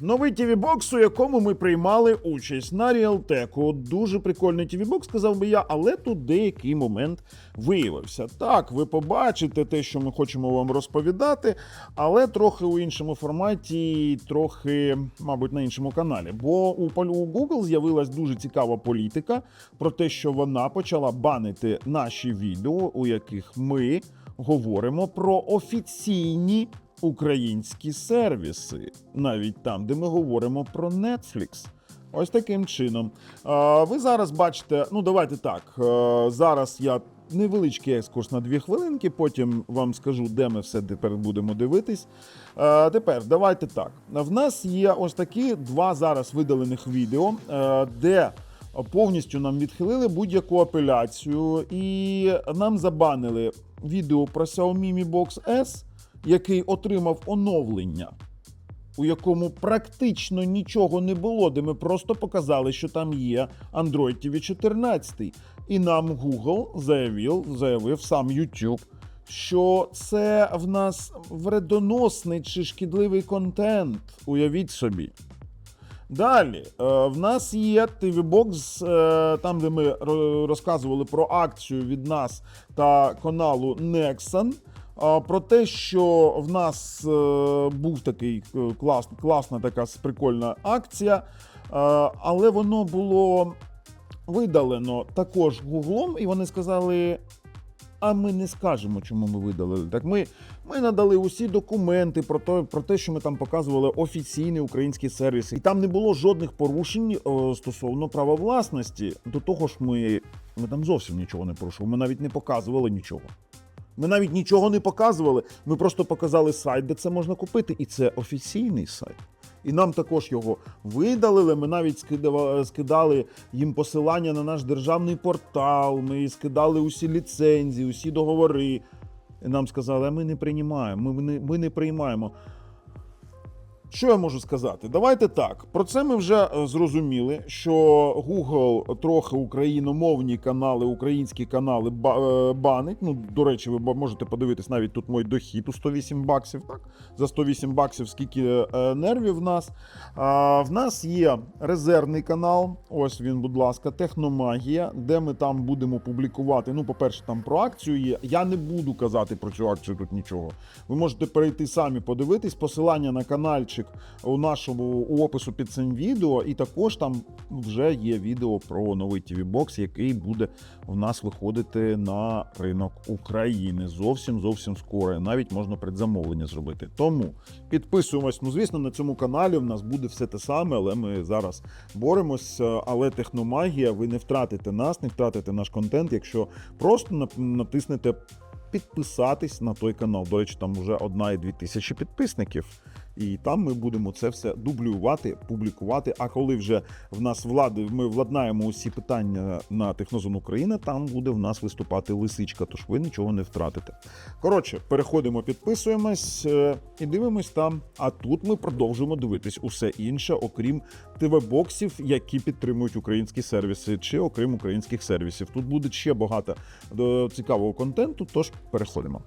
Новий TV-бокс, у якому ми приймали участь на Ріалтеку. Дуже прикольний TV-бокс, сказав би я, але тут деякий момент виявився. Так, ви побачите те, що ми хочемо вам розповідати, але трохи у іншому форматі, трохи, мабуть, на іншому каналі. Бо у Google з'явилась дуже цікава політика про те, що вона почала банити наші відео, у яких ми говоримо про офіційні українські сервіси, навіть там, де ми говоримо про Netflix. Ось таким чином. Ви зараз бачите, ну давайте так. е, Зараз я невеличкий екскурс на дві хвилинки, потім вам скажу, де ми все тепер будемо дивитись. Е, Тепер давайте так. В нас є ось такі два зараз видалених відео, е, де повністю нам відхилили будь-яку апеляцію, і нам забанили відео про Xiaomi Mi Box S, який отримав оновлення у якому практично нічого не було, де ми просто показали, що там є Android TV 14. І нам Google заявив, заявив сам YouTube, що це в нас вредоносний чи шкідливий контент. Уявіть собі. Далі, е, в нас є TV-бокс, е, там, де ми розказували про акцію від нас та каналу Nexon. Про те, що в нас е, був такий е, клас, класна така прикольна акція, е, але воно було видалено також гуглом, і вони сказали: а ми не скажемо, чому ми видалили. Так ми, ми надали усі документи про те, про те, що ми там показували офіційний український сервіс. І там не було жодних порушень стосовно права власності. До того ж, ми, ми там зовсім нічого не порушували. Ми навіть не показували нічого. Ми навіть нічого не показували. Ми просто показали сайт, де це можна купити, і це офіційний сайт. І нам також його видалили. Ми навіть скидали, їм посилання на наш державний портал. Ми скидали усі ліцензії, усі договори. І нам сказали, а ми не приймаємо. Ми не, ми не приймаємо. Що я можу сказати? Давайте так. Про це ми вже е, зрозуміли, що Google трохи україномовні канали, українські канали е, банить. Ну, до речі, ви можете подивитись навіть тут мой дохід у 108 баксів. Так? За 108 баксів скільки е, нервів в нас. А, в нас є резервний канал. Ось він, будь ласка, Техномагія, де ми там будемо публікувати. Ну, по-перше, там про акцію є. Я не буду казати про цю акцію тут нічого. Ви можете перейти самі подивитись. Посилання на каналчик у нашому опису під цим відео, і також там вже є відео про новий tv бокс який буде в нас виходити на ринок України. Зовсім зовсім скоро. Навіть можна предзамовлення зробити. Тому підписуємось. Ну, звісно, на цьому каналі в нас буде все те саме, але ми зараз боремось. Але техномагія, ви не втратите нас, не втратите наш контент, якщо просто натиснете підписатись на той канал. До речі, там вже одна і дві тисячі підписників. І там ми будемо це все дублювати, публікувати. А коли вже в нас влади, ми владнаємо усі питання на Технозон Україна, там буде в нас виступати лисичка, тож ви нічого не втратите. Коротше, переходимо, підписуємось е, і дивимось там. А тут ми продовжуємо дивитись усе інше, окрім ТВ-боксів, які підтримують українські сервіси, чи окрім українських сервісів. Тут буде ще багато е, цікавого контенту, тож переходимо.